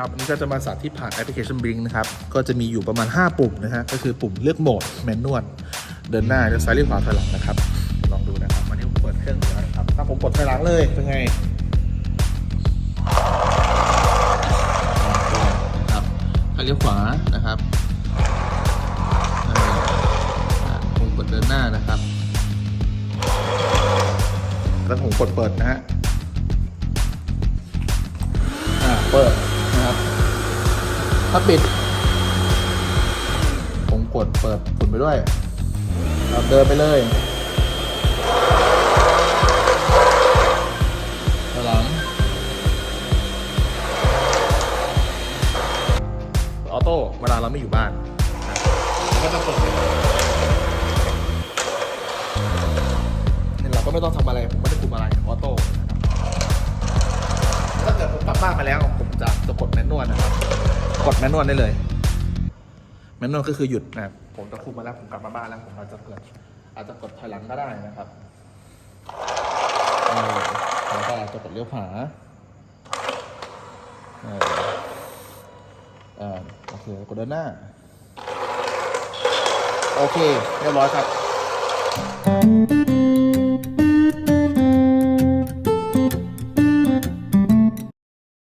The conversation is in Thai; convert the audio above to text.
ครับอันนี้ก็จะมาสาธิตผ่านแอปพลิเคชัน Blink นะครับ ก็จะมีอยู่ประมาณ 5 ปุ่มนะฮะ ก็คือปุ่มเลือกโหมดแมนนวลเดินหน้าเลี้ยวซ้ายเลี้ยวขวาถอยหลังนะครับ ลองดูนะครับ วันนี้ผมเปิดเครื่องอยู่แล้วนะครับ ถ้าผมกดถอยหลังเลยเป็นไงนะครับถ้าเลี้ยวขวานะครับอ่าอ่าผมกดเดินหน้านะครับ แล้วผมกดเปิดนะฮะอ่าเปิดนะครับ ถ้าปิด ผมกดเปิดฝุ่นไปด้วยครับเดินไปเลยถอยหลังออโต้เวลาเราไม่อยู่บ้านก็จะเปิดนี่เราก็ไม่ต้องทำอะไร ผมไม่ได้คุมอะไรออโต้นะครับถ้าเกิดผมกลับบ้านมาแล้ว ผมจะจะกดแมนนวลนะครับ กดแมนนวลได้เลยแมนนวลก็คือหยุดนะผมจะคุมมาแล้วผมกลับมาบ้านแล้วผมอาจจะเกิดอาจจะกดถอยหลังก็ได้นะครับแล้วก็อาจจะกดเลี้ยวขวาเออโอเคกดเดินหน้า โอเค เรียบร้อยครับ